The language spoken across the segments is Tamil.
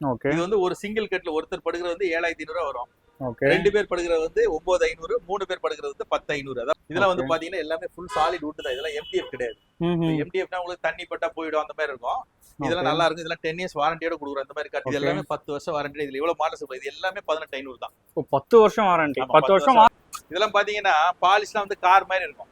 ஓகே. இது வந்து ஒரு சிங்கிள் கட்ல ஒருத்தர் படுக்கிறது வந்து ஏழாயிரத்தி ஐநூறு வரும். ரெண்டு பேர் படுக்கிறது வந்து ஒன்பது ஐநூறு மூணு பேர் படுக்கிறது வந்து பத்து ஐநூறு. அதான் இதெல்லாம் வந்து. பாத்தீங்கன்னா எல்லாமே ஃபுல் சாலிட் வுட் தான். இதெல்லாம் எம்டிஎஃப் கிடையாது. எம்டிஎஃப்னா உங்களுக்கு தண்ணி பட்டா போயிடும் அந்த மாதிரி இருக்கும். இதெல்லாம் நல்லா இருக்கும். இதெல்லாம் டென் இயர்ஸ் வாரண்டியோட கொடுக்குறோம். இந்த மாதிரி கட்டு. எல்லாமே பத்து வருஷம் வாரண்டி இதுல எவ்வளவு மாடல்ஸ் இது எல்லாமே பதினெட்டு ஐநூறு தான். பத்து வருஷம் வாரண்டி பத்து வருஷம் இதெல்லாம் பாத்தீங்கன்னா பாலிஷ்லாம் வந்து கார் மாதிரி இருக்கும்.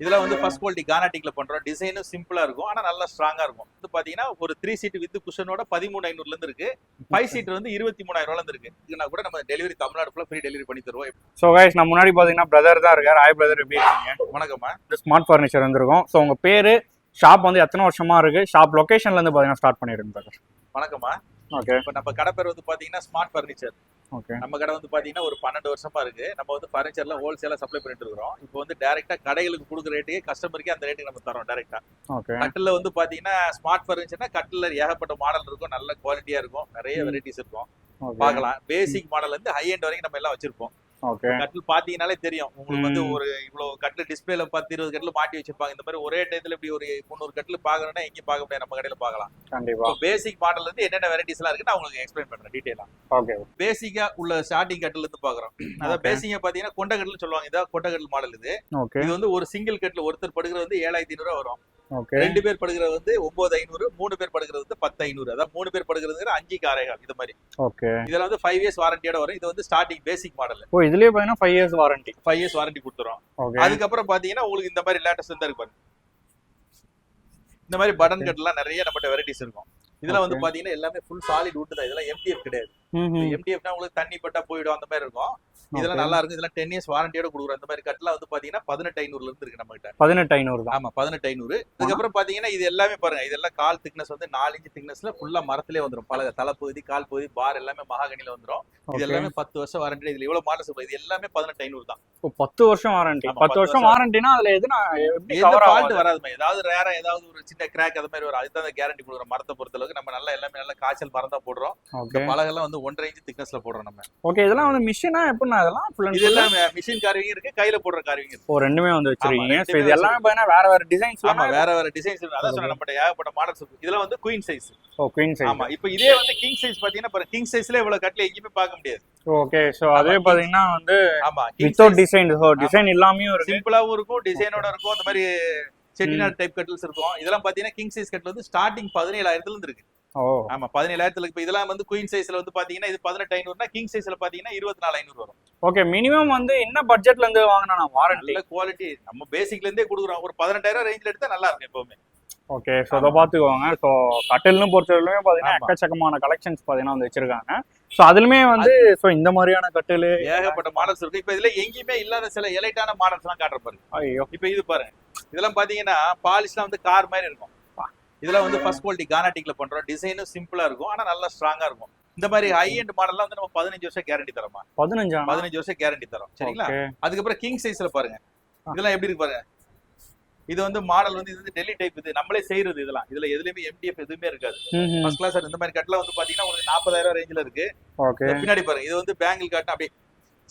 இதெல்லாம் வந்து ஃபர்ஸ்ட் குவாலிட்டி கானாட்டிக்ல பண்றோம். டிசைனும் சிம்பிளா இருக்கும். ஆனா நல்லா ஸ்ட்ராங்கா இருக்கும். இது பாத்தீங்கன்னா ஒரு த்ரீ சீட் வித் குஷனோட பதிமூணு ஐநூறுல இருந்து இருக்கு. ஃபைவ் சீட் வந்து இருபத்தி மூணாயிரம் இருந்து இருக்கு. இதுனா கூட நம்ம டெலிவரி தமிழ்நாடு ஃபுல்லா ஃப்ரீ டெலிவரி பண்ணி தருவோம். ஸோ கைஸ் நம்ம முன்னாடி பார்த்தீங்கன்னா பிரதர் தான் இருக்கார். ஹாய் பிரதர் எப்படி இருக்கீங்க? வணக்கம்மா. ஸ்மார்ட் ஃபர்னிச்சர் வந்திருக்கோம். ஸோ உங்க பேரு ஷாப் வந்து எத்தனை வருஷமா இருக்கு? ஷாப் லொகேஷன்ல இருந்து பார்த்தீங்கன்னா ஸ்டார்ட் பிரதர் வணக்கம்மா. ஓகே இப்ப நம்ம கடை பேர் வந்து பாத்தீங்கன்னா ஸ்மார்ட் ஃபர்னிச்சர் நம்ம கடை வந்து பாத்தீங்கன்னா ஒரு பன்னெண்டு வருஷமா இருக்கு. நம்ம வந்து ஃபர்னிச்சர்ல ஹோல்சேலா சப்ளை பண்ணிட்டு இருக்கிறோம். இப்போ வந்து டைரக்டா கடைகளுக்கு கொடுக்குற ரேட்டுக்கு கஸ்டமருக்கே அந்த ரேட்டுக்கு நம்ம தரோம் டைரக்டா கட்டில் வந்து பாத்தீங்கன்னா ஸ்மார்ட் ஃபர்னிச்சர்னா கட்டில் ஏகப்பட்ட மாடல் இருக்கும். நல்ல குவாலிட்டியா இருக்கும். நிறைய. வெரைட்டிஸ் இருக்கும். பார்க்கலாம். பேசிக் மாடல்ல இருந்து ஹை எண்ட் வரைக்கும் நம்ம எல்லாம் வச்சிருப்போம். கட்டில் பாத்தீங்கன்னாலே தெரியும். உங்களுக்கு வந்து. ஒரு இவ்வளவு கட்டில் டிஸ்பிளேல பத்து இருபது கட்டில் மாட்டி வச்சிருப்பாங்க. இந்த மாதிரி ஒரே டயத்துல இப்படி ஒரு முந்நூறு கட்டில் பாக்கணும்னா எங்கேயும் பார்க்க முடியாது. நம்ம கடையில பார்க்கலாம் கண்டிப்பா. பேசிக் மாடல்ல இருந்து என்னென்ன வெரைட்டிஸ் எல்லாம் இருக்குன்னு நான் உங்களுக்கு எக்ஸ்பிளைன் பண்றேன் டீடைலா ஓகே. பேசிக்கா உள்ள ஸ்டார்டிங் கட்டில் இருந்து பாக்குறோம். அதாவது. பேசிக்கா பாத்தீங்கன்னா கொண்ட கட்டில் சொல்லுவாங்க. இதான் கொண்ட கட்டில் மாடல் இது. இது வந்து ஒரு சிங்கிள் கட்டில் ஒருத்தர் படுக்கிறது வந்து ஏழாயிரத்தி ஐநூறு வரும். ரெண்டு பேர் படுக்கிறது வந்து ஒன்பது ஐநூறு மூணு பேர் படுக்கிறது வந்து பத்து ஐநூறு. அதாவது மூணு பேர் படுக்கிறது அஞ்சு காரைகள் இது மாதிரி. ஓகே. இதெல்லாம் வந்து ஃபைவ் இயர்ஸ் வாரண்டியோட வரும். இது வந்து ஸ்டார்டிங் பேசிக் மாடல் ஓ இதுலயே பார்த்தீங்கன்னா five years warranty five years warranty கொடுத்துரும் அதுக்கப்புறம் பாத்தீங்கன்னா உங்களுக்கு இந்த மாதிரி லேட்டஸ்ட் வந்து இருக்கு இந்த மாதிரி பட்டன் கட்லாம் நிறைய நம்மகிட்ட வெரைட்டிஸ் இருக்கும். இதெல்லாம் வந்து. பாத்தீங்கன்னா எல்லாமே ஃபுல் சாலிட் வுட் தான். இதெல்லாம் எம்டிஎஃப் கிடையாது. எம்டிஎஃப்னா உங்களுக்கு தண்ணி பட்டா போயிடும் அந்த மாதிரி இருக்கும். இதெல்லாம் நல்லா இருக்கும் இதெல்லாம் டென் இயர்ஸ் வாரண்டியோட கொடுக்குறோம். இந்த மாதிரி கட்லாம் வந்து பாத்தீங்கன்னா பதினெட்டு ஐநூறுல இருந்து இருக்கு நம்ம கிட்ட பதினெட்டு ஐநூறு ஆமா பதினெட்டு ஐநூறு. அதுக்கப்புறம் பாத்தீங்கன்னா இது எல்லாமே பாருங்க. இதெல்லாம் கால் திக்னஸ் வந்து நாலு இன்ச் திக்னஸ்ல ஃபுல்லா மரத்திலே வந்துரும். பல தலைப்பகுதி கால் பகுதி பார் எல்லாமே மகாகனில வந்துரும். இது எல்லாமே பத்து வருஷம் வாரண்டி இதுல எவ்வளவு மாடல்ஸ் இது எல்லாமே பதினெட்டு ஐநூறு தான். பத்து வருஷம் வாரண்டி பத்து வருஷம். வாரண்டினா அதுல எது ஃபால்ட் வராதுமே. ஏதாவது ரேரா ஏதாவது ஒரு சின்ன கிராக் அது மாதிரி வரும். அதுதான் அந்த கேரண்டி கொடுக்குறோம். மரத்தை பொறுத்த அளவுக்கு நம்ம நல்லா எல்லாமே நல்லா காய்ச்சல் மரம் தான் போடுறோம் ஓகே. பலகெல்லாம் வந்து ஒன்றரை இன்ச் திக்னஸ்ல போடுறோம் நம்ம. ஓகே இதெல்லாம் வந்து மிஷினா எப்படின்னா இதெல்லாம் ஃபுல் இது எல்லாம் மிஷின் கார்விங் இருக்கு கையில போடுற கார்விங் இருக்கு. ஓ ரெண்டுமே வந்து வச்சிருக்கீங்க. ஸோ இது எல்லாமே பார்த்தீங்கன்னா வேற வேற டிசைன்ஸ் ஆமா வேற வேற டிசைன்ஸ் அதான் சொன்ன நம்மகிட்ட ஏகப்பட்ட மாடல்ஸ் இருக்கு. இதெல்லாம் வந்து குயின் சைஸ் ஓ குயின் சைஸ் ஆமா இப்போ இதே வந்து கிங் சைஸ் பாத்தீங்கன்னா பாருங்க கிங் சைஸ்ல இவ்வளவு கட்டில எங்கேயுமே பார்க்க முடியாது. ஓகே ஸோ அதே பார்த்தீங்கன்னா வந்து ஆமா வித்தவுட் டிசைன் ஸோ டிசைன் இல்லாமையும் இருக்கு. சிம்பிளாவும் இருக்கும் டிசைனோட இருக்கும் அந்த மாதிரி செட்டிநாட் டைப் கட்டில்ஸ் இருக்கும். இதெல்லாம் பாத்தீங்கன்னா கிங் சைஸ் கட்டில் வந்து ஸ்டார்டிங் பதினேழாயிரத்துல இருந்து இருக்கு. ஆமா பதினேழாயிரத்துல இப்ப இதெல்லாம் வந்து குயின் சைஸ்ல வந்து பாத்தீங்கன்னா இது பதினெட்டு ஐநூறுனா கிங் சைஸ்ல பாத்தீங்கன்னா இருபத்தி நாலு ஐநூறு வரும். ஓகே மினிமம் வந்து என்ன பட்ஜெட்ல இருந்து வாங்கினா வாரண்டி குவாலிட்டி நம்ம பேசிக்ல இருந்தே கொடுக்குறோம். ஒரு பதினெட்டாயிரம் ரேஞ்சில் எடுத்தா நல்லா இருக்கும் எப்பவுமே. ஓகே ஸோ அதை பார்த்துக்கோங்க. ஸோ கட்டில்னு பொறுத்தவரையிலுமே பார்த்தீங்கன்னா. எக்கச்சக்கமான கலெக்ஷன்ஸ் பார்த்தீங்கன்னா வந்து வச்சிருக்காங்க. ஸோ அதுலயுமே வந்து ஸோ இந்த மாதிரியான கட்டில் ஏகப்பட்ட மாடல்ஸ் இருக்கு. இப்ப இதுல எங்கேயுமே இல்லாத சில எலைட்டான மாடல்ஸ் எல்லாம் காட்டுற பாருங்க. ஐயோ. இப்ப இது பாருங்க. இதெல்லாம் பாத்தீங்கன்னா பாலிஷ்லாம் வந்து கார் மாதிரி இருக்கும். இதெல்லாம் வந்து ஃபர்ஸ்ட் குவாலிட்டி கானாட்டிக்ல பண்றோம். டிசைனும் சிம்பிளா இருக்கும். ஆனா நல்லா ஸ்ட்ராங்கா இருக்கும். இந்த மாதிரி ஹை எண்ட் மாடல்லாம் வந்து நம்ம பதினஞ்சு வருஷம் கேரண்டி தரோமா? பதினஞ்சா? பதினஞ்சு வருஷம் கேரண்டி தரோம். சரிங்களா? அதுக்கப்புறம் கிங் சைஸ்ல பாருங்க. இதெல்லாம் எப்படி இருக்கு பாருங்க. இது வந்து மாடல் வந்து இது வந்து டெல்லி டைப் இது. நம்மளே செய்யறது இதெல்லாம். இதுல எதுலயுமே எம்டிஎஃப் எதுவுமே இருக்காது. ஃபர்ஸ்ட் கிளாஸ் இந்த மாதிரி கட்டில வந்து பாத்தீங்கன்னா உங்களுக்கு நாற்பதாயிரம் ரேஞ்சில இருக்கு. பின்னாடி பாருங்க. இது வந்து பேங்கிள் காட்டு அப்படியே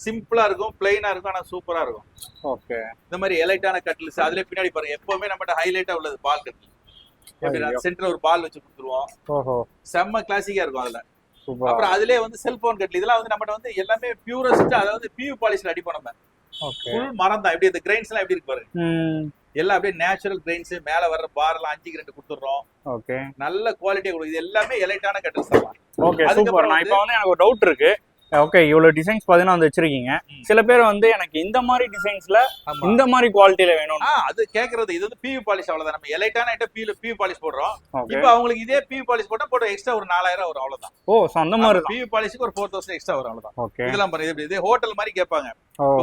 சிம்பிளா இருக்கும் பிளைனா இருக்கும் ஆனா சூப்பரா இருக்கும். ஓகே. இந்த மாதிரி எலைட்டான கட்டில்ஸ் அதுல பின்னாடி பாருங்க. எப்பவுமே நம்மகிட்ட ஹைலைட்டா உள்ளது பால் கட்டில். சென்டர்ல ஒரு பால் வச்சு கொடுத்துருவோம். செம்ம கிளாசிக்கா இருக்கும் அதுல. அப்புறம் அதுலயே வந்து செல்போன் கட்டில் இதெல்லாம் வந்து நம்மகிட்ட வந்து எல்லாமே பியூரஸ்ட் அதாவது பியூ பாலிஷ்ல அடிப்போம் நம்ம. ஃபுல் மரம் தான். எப்படி இந்த கிரைன்ஸ் எல்லாம் எப்படி இருக்கு பாருங்க எல்லாம் அப்படியே நேச்சுரல் கிரைன்ஸ் மேல வர்ற பார் எல்லாம் அஞ்சுக்கு ரெண்டு கொடுத்துடுறோம். ஓகே. நல்ல குவாலிட்டியா கொடுக்கும். இது எல்லாமே எலைட்டான கட்டில்ஸ் தான். Okay super. நான் இப்போ வந்து எனக்கு ஒரு டவுட் இருக்கு. ஓகே இவ்வளவு டிசைன்ஸ் பார்த்தீங்கன்னா வந்து வச்சிருக்கீங்க. சில பேர் வந்து எனக்கு இந்த மாதிரி டிசைன்ஸ்ல இந்த மாதிரி குவாலிட்டியில வேணும் அது கேக்குறது இது வந்து பியூ பாலிஷ் அவ்வளவுதான். நம்ம எலைட்டான ஐட்டம் பியூ பியூ பாலிஷ் போடுறோம். இப்போ அவங்களுக்கு இதே பியூ பாலிஷ் போட்டா போட்டு எக்ஸ்ட்ரா ஒரு நாலாயிரம் வரும் அவ்வளவுதான். ஓ அந்த மாதிரி பியூ பாலிஷ்க்கு ஒரு ஃபோர் தௌசண்ட் எக்ஸ்ட்ரா வரும் அவ்வளவுதான். ஓகே இதெல்லாம் பாருங்க இது இதே ஹோட்டல் மாதிரி கேட்பாங்க.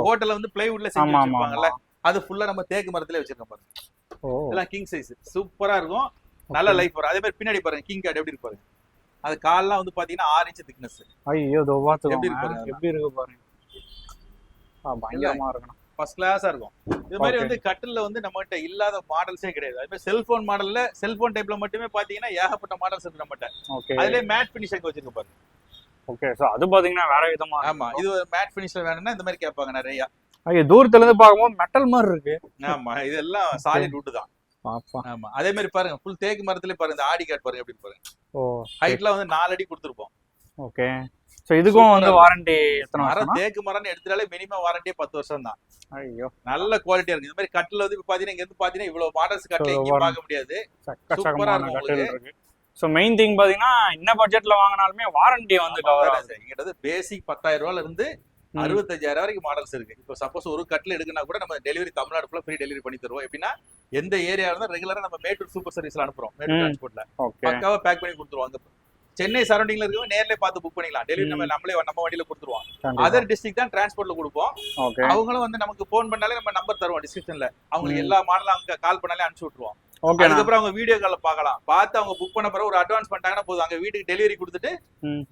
ஹோட்டல்ல வந்து பிளைவுட்ல செஞ்சு வச்சிருப்பாங்கல்ல அது ஃபுல்லா நம்ம தேக்கு மரத்திலே வச்சிருக்கோம் பாருங்க. இதெல்லாம் கிங் சைஸ் சூப்பரா இருக்கும். நல்ல லைஃப் வரும். அதே மாதிரி பின்னாடி பாருங்க கிங் கார்டு எப்படி இருக்கு பாருங்க. அது கால்லாம் வந்து பாத்தீங்கன்னா ஆறு இன்ச் திக்னஸ் ஐயோ எப்படி இருக்கு. எப்படி இருக்கு பாருங்க. பயங்கரமா இருக்கணும். ஃபர்ஸ்ட் கிளாஸா இருக்கும். இது மாதிரி. வந்து கட்டில்ல வந்து நம்ம கிட்ட இல்லாத மாடல்ஸே கிடையாது. அதே மாதிரி செல்போன் மாடல்ல செல்போன் டைப்ல மட்டுமே பாத்தீங்கன்னா ஏகப்பட்ட மாடல்ஸ் இருக்கு நம்மகிட்ட. ஓகே அதுலயே மேட் பினிஷ் அங்க வச்சிருக்க பாருங்க. ஓகே ஸோ அது பாத்தீங்கன்னா வேற விதமா ஆமா இது மேட் பினிஷ்ல வேணும்னா இந்த மாதிரி கேட்பாங்க நிறைய. ஐயோ தூரத்துல இருந்து பார்க்கும்போது மெட்டல் மாதிரி இருக்கு. ஆமா இதெல்லாம் சாலிட் வுட் தான். ஆமா. அதே மாதிரி பாருங்க ஃபுல் தேக்கு மரத்துல பாருங்க இந்த ஆடி கார்டு பாருங்க எப்படி பாருங்க. ஓ ஹைட்ல வந்து நாலு அடி கொடுத்துருப்போம். ஓகே. ஸோ இதுக்கும் வந்து வாரண்டி எத்தனை மரம் தேக்கு மரம்னு எடுத்தாலே மினிமம் வாரண்டியே பத்து வருஷம் தான். ஐயோ. நல்ல குவாலிட்டியா இருக்கு இந்த மாதிரி கட்டில் வந்து பாத்தீங்கன்னா இங்க இருந்து பாத்தீங்கன்னா இவ்வளவு மாடல்ஸ் கட்டில எங்கேயும் பார்க்க முடியாது. கட்டில் இருக்கு. ஸோ மெயின் திங் பார்த்தீங்கன்னா என்ன பட்ஜெட்ல வாங்கினாலுமே வாரண்டி வந்து கவர் ஆகுது. இங்கிட்ட பேசிக் பத்தாயிரம் ரூபாயில இருந்து. அறுபத்தஞ்சாயிரம் வரைக்கும் மாடல்ஸ் இருக்கு. இப்போ சப்போஸ் ஒரு கட்டில் எடுக்குன்னா கூட நம்ம டெலிவரி தமிழ்நாடு ஃபுல்லா ஃப்ரீ டெலிவரி பண்ணி தருவோம். எப்படின்னா எந்த ஏரியா இருந்தா ரெகுலரா நம்ம மேட்டூர் சூப்பர் சர்வீஸ்ல அனுப்புறோம். மேட்டூர். டிரான்ஸ்போர்ட்ல பக்காவா பேக் பண்ணி கொடுத்துருவோம் அங்க. சென்னை சரௌண்டிங்ல இருக்கவங்க நேர்லயே பார்த்து புக் பண்ணிக்கலாம். டெலிவரி நம்ம நம்மளே நம்ம வண்டியில கொடுத்துருவோம். அதர் டிஸ்ட்ரிக்ட் தான் டிரான்ஸ்போர்ட்ல கொடுப்போம். அவங்களும் வந்து நமக்கு ஃபோன் பண்ணாலே நம்ம நம்பர் தருவோம் டிஸ்கிரிப்ஷன்ல அவங்களுக்கு. எல்லா மாடலும் அவங்க கால் பண்ணாலே அனுப்பிச்சு விட்டுருவோம். அதுக்கப்புறம் அவங்க வீடியோ கால்ல பார்க்கலாம். பார்த்து அவங்க புக் பண்ண பிறகு ஒரு அட்வான்ஸ் பண்ணிட்டாங்கன்னா போதும். அங்க வீட்டுக்கு டெலிவரி கொடுத்துட்டு.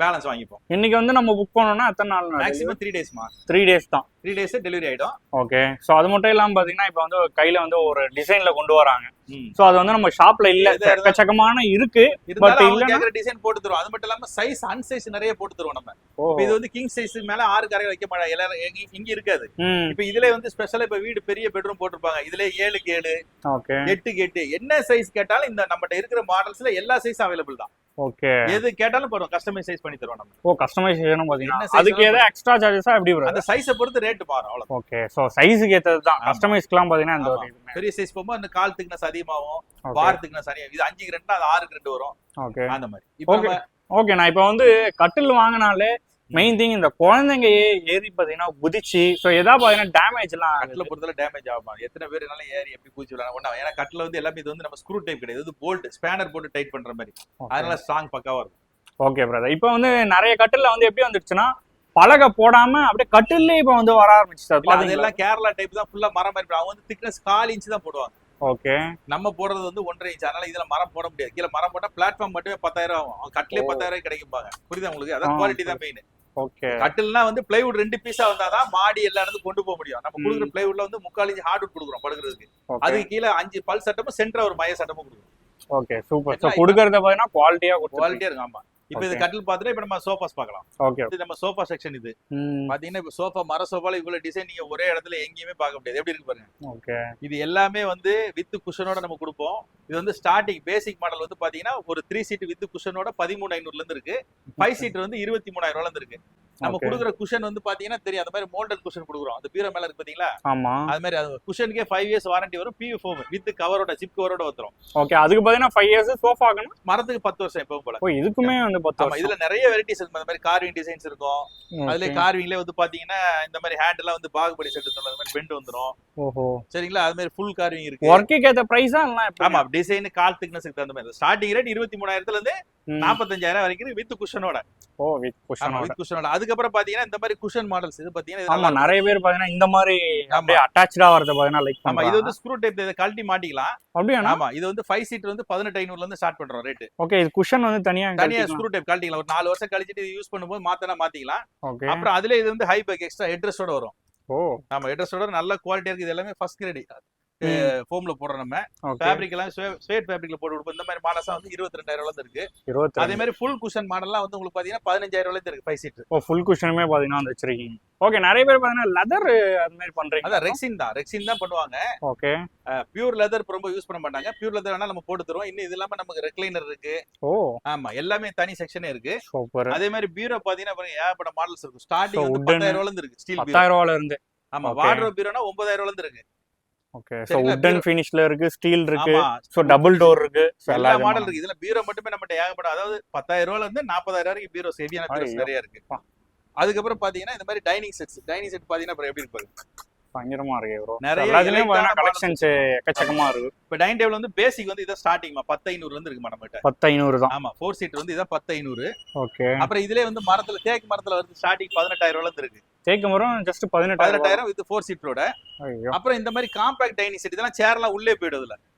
பேலன்ஸ் வாங்கிப்போம். இன்னைக்கு வந்து நம்ம புக் பண்ணோம்னா எத்தனை நாள் மேக்ஸிமம் த்ரீ டேஸ்மா த்ரீ டேஸ் தான். த்ரீ டேஸ் டெலிவரி ஆயிடும். ஓகே ஸோ அது மட்டும் இல்லாம பாத்தீங்கன்னா இப்போ வந்து கையில வந்து ஒரு டிசைன்ல கொண்டு வராங்க. ஸோ அது வந்து நம்ம ஷாப்ல இல்ல. எக்கச்சக்கமான இருக்கு. இல்லைன்னா- கேக்குற டிசைன் போட்டு தருவோம். அது மட்டும் இல்லாம சைஸ் அன்சைஸ் நிறைய போட்டு தருவோம் நம்ம. இது வந்து கிங் சைஸ் மேல ஆறு கரை வைக்க மாட்டாங்க. எல்லாரும் இங்க- இருக்காது. இப்ப இதுல வந்து ஸ்பெஷலா இப்ப வீடு பெரிய பெட்ரூம் போட்டிருப்பாங்க. இதுல ஏழு ஓகே எட்டுக்கு எட்டு. என்ன சைஸ் கேட்டாலும் இந்த நம்மகிட்ட இருக்கிற மாடல்ஸ்ல எல்லா சைஸும் அவைலபிள் தான். ஓகே. எது கேட்டாலும் போறோம் கஸ்டமைஸ் சைஸ் பண்ணி தருவோம் நம்ம. ஓ கஸ்டமைசேஷனும் பாத்தீங்கன்னா அதுக்கு ஏதாவது எக்ஸ்ட்ரா சார்ஜஸா எப்படி வரும் அந்த சைஸை பொறுத்து ரேட் மாறும் அவ்வளவு ஓகே. ஸோ சைஸுக்கு ஏற்றது தான். கஸ்டமைஸ்க்குலாம் பாத்தீங்கன்னா. இதுமே. பெரிய சைஸ் போகும்போது அந்த கால் திக்னஸ் அதிகமாகும் வார் திக்னஸ் அதிகம். இது அஞ்சுக்கு ரெண்டு அது ஆறுக்கு ரெண்டு வரும். ஓகே. அந்த மாதிரி. இப்போ ஓகே நான் இப்போ வந்து கட்டில் வாங்கினாலே மெயின் திங் இந்த குழந்தைங்க ஏறி பாத்தீங்கன்னா குதிச்சு ஸோ எதா பாத்தீங்கன்னா டேமேஜ் எல்லாம். கட்டில பொறுத்தல டேமேஜ் ஆகும் எத்தனை பேர் என்னால ஏறி எப்படி பூச்சி விடலாம் ஒண்ணா ஏன்னா கட்டில வந்து எல்லாமே இது வந்து நம்ம ஸ்க்ரூ டைப் கிடையாது. இது போல்ட் ஸ்பேனர் போட்டு டைட் பண்ற மாதிரி. அதனால ஸ்ட்ராங் பக்காவா இருக்கும். ஓகே பிரதர் இப்போ வந்து நிறைய கட்டில்ல வந்து எப்படி வந்துருச்சுன்னா பலகை போடாம அப்படியே கட்டிலே இப்போ வந்து வர ஆரம்பிச்சு பாத்தீங்களா? அதெல்லாம் கேரளா டைப் தான் ஃபுல்லா மரம் மாதிரி அவங்க வந்து திக்னஸ் கால் இன்ச் தான் போடுவாங்க. ஓகே நம்ம போடுறது வந்து ஒன்றரை இன்ச் அதனால இதுல மரம் போட முடியாது. கீழே மரம் போட்டா பிளாட்ஃபார்ம் மட்டுமே பத்தாயிரம் ஆகும். கட்டிலே ஓ. பத்தாயிரம் ரூபாய் கிடைக்கும்பாங்க. புரியுதா உங்களுக்கு? அதான் குவாலிட்டி தான் மெயின் ஓகே கட்டில்னா வந்து பிளைவுட் ரெண்டு பீஸா வந்தாதான் மாடி எல்லா இடத்துக்கும் கொண்டு போக முடியும். நம்ம. கொடுக்குற பிளைவுட்ல வந்து முக்கால் இன்ச் ஹார்ட்வுட் கொடுக்குறோம் படுக்கிறதுக்கு. அதுக்கு கீழே அஞ்சு பல் சட்டமும் சென்டர் ஒரு மய சட்டமும் கொடுக்குறோம். ஓகே சூப்பர் கொடுக்கறத பாத்தீங்கன்னா குவாலிட்டியா குவாலிட்டியா இருக்கும் ஆமா. இப்போ இது. கட்டில் பார்த்துட்டு இப்போ நம்ம சோஃபாஸ் பார்க்கலாம் ஓகே இது நம்ம சோஃபா செக்ஷன் இது. பாத்தீங்கன்னா இப்போ சோஃபா மர சோஃபால இவ்வளவு டிசைன் நீங்க ஒரே இடத்துல எங்கேயுமே பார்க்க முடியாது. எப்படி இருக்கு பாருங்க. ஓகே இது எல்லாமே வந்து வித் குஷனோட நம்ம கொடுப்போம். இது வந்து ஸ்டார்டிங் பேசிக் மாடல் வந்து பாத்தீங்கன்னா ஒரு த்ரீ சீட் வித் குஷனோட பதிமூணு ஐநூறுல இருந்து இருக்கு. ஃபைவ் சீட் வந்து இருபத்தி மூணாயிரம் ரூபாய்ல இருந்து இருக்கு. நம்ம. கொடுக்குற குஷன் வந்து பாத்தீங்கன்னா தெரியும். அந்த மாதிரி மோல்டட் குஷன் கொடுக்குறோம். அந்த பீரோ மேல இருக்கு பாத்தீங்களா? ஆமா. அது மாதிரி அது குஷனுக்கே ஃபைவ் இயர்ஸ் வாரண்டி வரும். பியூ ஃபோம் வித் கவரோட ஜிப் கவரோட வந்துரும். ஓகே. அதுக்கு பாத்தீங்கன்னா ஃபைவ் இயர்ஸ் சோஃபாக்குன்னா மரத்துக்கு பத்து வருஷம் எப்பவும் போல. ஓ இதுக்குமே வந்து பத்து ஆமா இதுல நிறைய வெரைட்டிஸ் இருக்கும் அந்த மாதிரி கார்விங் டிசைன்ஸ் இருக்கும். அதுல கார்விங்ல வந்து பாத்தீங்கன்னா இந்த மாதிரி ஹேண்ட் எல்லாம் வந்து பாகுபலி செட்டு சொல்ற மாதிரி பெண்ட் வந்துரும். ஓஹோ. சரிங்களா? அது மாதிரி ஃபுல் கார்விங் இருக்கு. ஒர்க்குக்கு ஏத்த பிரைஸா ஆமா டிசைன் கால் திக்னஸ்க்கு தகுந்த மாதிரி. ஸ்டார்டிங் ரேட் இருபத்தி மூணாயிரத்துல இருந்து. நாற்பத்தஞ்சாயிரம் வரைக்கும் வித் குஷனோட. ஓ வித் ஆமா குஷனோட வித் குஷனோட. அதுக்கப்புறம் பாத்தீங்கன்னா இந்த மாதிரி குஷன் மாடல்ஸ் இது பாத்தீங்கன்னா ஆமா நிறைய பேர் பாத்தீங்கன்னா இந்த மாதிரி. அப்படியே அட்டாச்சா வரத பாத்தீங்கன்னா லைக் ஆமா இது வந்து ஸ்க்ரூ டைப் இதை கழட்டி மாட்டிக்கலாம். அப்படியா ஆமா இது வந்து ஃபைவ் சீட் வந்து பதினெட்டு ஐநூறுல இருந்து ஸ்டார்ட் பண்றோம் ரேட் ஓகே இது குஷன் வந்து தனியா தனியா ஸ்க்ரூ டைப் கழட்டிக்கலாம். ஒரு நாலு வருஷம் கழிச்சிட்டு யூஸ் பண்ணும்போது மாத்தனா மாத்திக்கலாம். ஓகே அப்புறம் அதுல இது வந்து ஹை பேக் எக்ஸ்ட்ரா ஹெட்ரஸோட வரும். ஓ. ஆமா ஹெட்ரஸோட நல்ல குவாலிட்டியா இருக்கு. இது எல்லாமே ஃபர்ஸ்ட் கிரேட் ஃபோம்ல போடுறோம் நம்ம. ஃபேப்ரிக் எல்லாம் ஸ்வேட் ஃபேப்ரிக்ல போட்டு கொடுப்போம். இந்த மாதிரி மாடல்ஸ் வந்து இருபத்தி ரெண்டாயிரம் ரூபாய் இருக்கு அதே மாதிரி ஃபுல் குஷன் மாடல்லாம் வந்து உங்களுக்கு பாத்தீங்கன்னா பதினஞ்சாயிரம் ரூபாய் இருக்கு ஃபைவ் சீட் ஓ ஃபுல் குஷனுமே பாத்தீங்கன்னா வந்து வச்சிருக்கீங்க. ஓகே நிறைய பேர் பாத்தீங்கன்னா லெதர் அது மாதிரி பண்றீங்க. அதான் ரெக்ஸின் தான். ரெக்ஸின் தான் பண்ணுவாங்க. ஓகே பியூர் லெதர் ரொம்ப யூஸ் பண்ண மாட்டாங்க. பியூர் லெதர் வேணா நம்ம போட்டு தருவோம். இன்னும் இது இல்லாம நமக்கு ரெக்லைனர் இருக்கு. ஓ. ஆமா எல்லாமே தனி செக்ஷனே இருக்கு. சூப்பர் அதே மாதிரி பீரோ பாத்தீங்கன்னா ஏகப்பட்ட மாடல்ஸ் இருக்கும் ஸ்டார்டிங் வந்து பத்தாயிரம் இருந்து இருக்கு ஸ்டீல் பத்தாயிரம் ரூபாயில இருந்து. ஆமா. வார்ட்ரோப் பீரோனா ஒன்பதாயிரம் இருந்து இருக்கு. ஓகே உட்டன் bureau- ஃபினிஷ்ல இருக்கு ஸ்டீல் இருக்கு ஸோ டபுள் டோர் இருக்கு எல்லா மாடல் இருக்கு. இதுல பீரோ மட்டுமே நம்மகிட்ட ஏகப்பட்ட அதாவது பத்தாயிரம் ரூபாய்ல இருந்து நாற்பதாயிரம் வரைக்கும் பீரோஸ் ஹெவியான பீரோஸ். நிறைய இருக்கு. அதுக்கப்புறம் பாத்தீங்கன்னா இந்த மாதிரி டைனிங் செட்ஸ் டைனிங் செட் பாத்தீங்கன்னா அப்புறம் எப்படி இருக்கு பயங்கரமா இருக்கு ப்ரோ நிறைய எல்லாத்துலயும் elegant பாத்தீங்கன்னா ஆன கலெக்ஷன்ஸ் எக்கச்சக்கமா இருக்கு. இப்ப டைனிங் டேபிள் வந்து பேசிக் வந்து இதான் ஸ்டார்டிங் பத்து ஐநூறுல இருந்து இருக்கு நம்மகிட்ட? பத்து ஐநூறு தான். ஆமா ஃபோர் சீட் வந்து இதான் பத்து ஐநூறு ஓகே அப்புறம் இதுலயே வந்து மரத்துல தேக்கு மரத்துல வந்து ஸ்டார்டிங் பதினெட்டாயிரம் ரூபாய்ல இருந்து இருக்கு. தேக்கு மரம் ஜஸ்ட் பதினெட்டாயிரம் பதினெட்டாயிரம் வித் ஃபோர் சீட்டரோட ஐயோ. அப்புறம் இந்த மாதிரி காம்பாக்ட் டைனிங் செட் இதெல்லாம் சேர்லாம் உள்ளே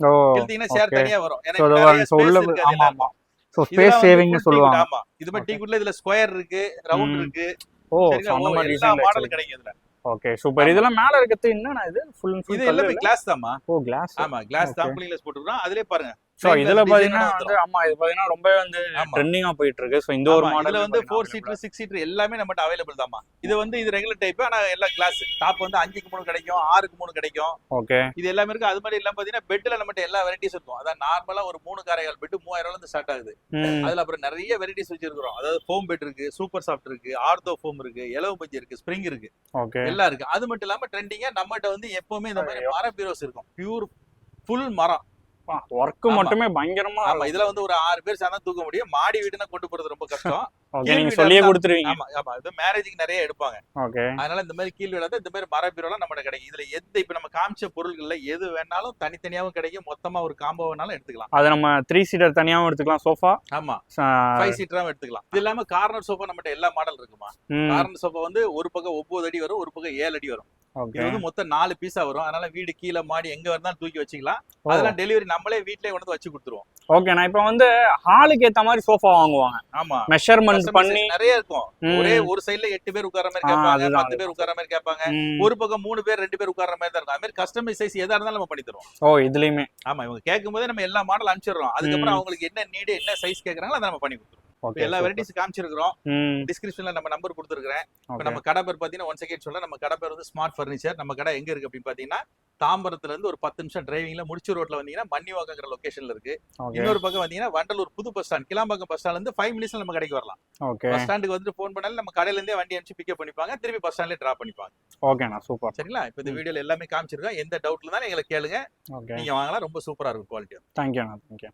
ஓ இழுத்தீங்கன்னா சேர். தனியா வரும். ஏன்னா இதெல்லாம் ஸ்பேஸ் சேவிங்னு சொல்லுவாங்க. ஆமா. இது மாதிரி Okay. டீக்குள்ள இதுல ஸ்கொயர் இருக்கு ரவுண்ட். இருக்கு. ஓ? அந்த மாதிரி டிசைன் கிடைக்கும் இதுல ஓகே சூப்பர் இதெல்லாம் மேல இருக்கிறது என்னன்னா இது? ஃபுல் இது எல்லாமே கிளாஸ் தாமா ஓ கிளாஸ் ஆமா கிளாஸ் தான். கிளாஸ் போட்டுருக்கோம் அதுலயே பாருங்க. சோ Plain இதுல பாத்தீங்கன்னா வந்து ஆமா இது பாத்தீங்கன்னா ரொம்ப வந்து. ட்ரெண்டிங்கா போயிட்டு இருக்கு சோ இந்த ஒரு மாடல் வந்து ஃபோர் சீட்டர் சிக்ஸ் சீட்டர் எல்லாமே நம்மகிட்ட அவைலபிள் தாம்மா இது வந்து இது ரெகுலர் டைப் ஆனா எல்லா கிளாஸ் டாப் வந்து அஞ்சுக்கு மூணு கிடைக்கும் ஆறுக்கு மூணு கிடைக்கும். ஓகே இது எல்லாமே இருக்கு. அது மாதிரி எல்லாம் பாத்தீங்கன்னா பெட்ல நம்மகிட்ட எல்லா வெரைட்டிஸ் இருக்கும். அதான் நார்மலா ஒரு மூணு காரைகள் பெட் மூவாயிரம் ரூபாய் இருந்து ஸ்டார்ட் ஆகுது. அதுல அப்புறம் நிறைய வெரைட்டிஸ் வச்சிருக்கிறோம். அதாவது ஃபோம் பெட் இருக்கு சூப்பர் சாஃப்ட் இருக்கு ஆர்தோ ஃபோம் இருக்கு எலவு பஞ்சு இருக்கு ஸ்ப்ரிங் இருக்கு. ஓகே எல்லாம் இருக்கு. அது மட்டும் இல்லாம ட்ரெண்டிங்கா நம்மகிட்ட வந்து எப்பவுமே இந்த மாதிரி மர பீரோஸ் இருக்கும். பியூர் ஃபுல் மரம். ஒர்க். மட்டுமே பயங்கரமா ஆமா இதுல வந்து ஒரு ஆறு பேர் சேர்ந்தா தூக்க முடியும். மாடி வீடுனா கொண்டு போறது ரொம்ப கஷ்டம். ஓகே நீங்க சொல்லியே கொடுத்துருவீங்க. ஆமா ஆமா. இது மேரேஜுக்கு நிறைய எடுப்பாங்க. ஓகே. அதனால இந்த மாதிரி கீழ் விழாத இந்த மாதிரி மர பீரோலாம் நம்மகிட்ட கிடைக்கும். இதுல எந்த இப்ப நம்ம காமிச்ச பொருள்கள்ல எது வேணாலும் தனித்தனியாவும் கிடைக்கும். மொத்தமா ஒரு காம்போ வேணாலும் எடுத்துக்கலாம். அது நம்ம த்ரீ சீட்டர் தனியாவும் எடுத்துக்கலாம் சோஃபா ஆமா. ஃபைவ் சீட்டராவும் எடுத்துக்கலாம். இது இல்லாம கார்னர் சோஃபா நம்மகிட்ட எல்லா மாடல் இருக்குமா? கார்னர் சோஃபா வந்து ஒரு பக்கம் ஒன்பது அடி வரும் ஒரு பக்கம் ஏழு அடி வரும். இது வந்து மொத்தம் நாலு பீஸா வரும். அதனால வீடு கீழே மாடி எங்க இருந்தாலும் தூக்கி வச்சுக்கலாம். அதெல்லாம் டெலிவரி நம்மளே வீட்லயே கொண்டு வச்சு கொடுத்துருவோம். ஓகே நான் இப்போ வந்து ஹாலுக்கு ஏத்த மாதிரி சோஃபா வாங்குவாங்க. ஆமா. மெஷர்மெண்ட் பண்ணி நிறைய இருக்கும். ஒரே ஒரு சைடுல எட்டு பேர் உட்கார்ற மாதிரி கேட்பாங்க பத்து பேர் உட்கார்ற மாதிரி கேட்பாங்க. ஒரு பக்கம் மூணு பேர் ரெண்டு பேர் உட்கார்ற மாதிரி தான் இருக்கும். அது மாதிரி கஸ்டமைஸ் சைஸ் எதா இருந்தாலும் நம்ம பண்ணி தருவோம். ஓ இதுலயுமே. ஆமா இவங்க கேட்கும் போதே நம்ம எல்லா மாடல் அனுப்பிச்சிடுறோம். அதுக்கப்புறம். அவங்களுக்கு என்ன நீடு என்ன சைஸ் கேக்குறாங்களோ அதை நம்ம பண்ணி கொடுத்துருவோம். எல்லா வெரைட்டிஸ் காமிச்சிருக்கிறோம். டிஸ்கிரிப்ஷன்ல நம்ம நம்பர் கொடுத்துருக்கேன் நம்ம கடை பேர் பாத்தீங்கன்னா ஒன் செகண்ட் சொல்ல நம்ம கடை பேர் வந்து ஸ்மார்ட் ஃபர்னிச்சர் நம்ம கடை எங்க இருக்கு அப்படின்னு பாத்தீங்கன்னா தாம்பரத்துல இருந்து ஒரு பத்து நிமிஷம் டிரைவிங்ல முடிச்சு ரோட்ல வந்தீங்கன்னா மன்னிவாக்கங்கிற லொகேஷன்ல இருக்கு. இன்னொரு பக்கம் வந்தீங்கன்னா வண்டலூர் புது பஸ் ஸ்டாண்ட் கிளாம்பாக்கம் பஸ் ஸ்டாண்ட்ல இருந்து ஃபைவ் மினிட்ஸ்ல நம்ம கடைக்கு வரலாம். ஓகே பஸ் ஸ்டாண்டுக்கு வந்துட்டு ஃபோன் பண்ணாலும் நம்ம கடையில இருந்தே வண்டி அனுப்பிச்சு பிக்கப் பண்ணிப்பாங்க. திருப்பி பஸ் ஸ்டாண்ட்ல டிராப் பண்ணிப்பாங்க. ஓகேண்ணா சூப்பர் சரிங்களா? இப்போ இந்த வீடியோல எல்லாமே காமிச்சிருக்கோம். எந்த டவுட்ல இருந்தாலும் எங்களை கேளுங்க. நீங்க வாங்கலாம். ரொம்ப சூப்பரா இருக்கும் குவாலிட்டி தேங்க்யூண்ணா தேங்க்யூ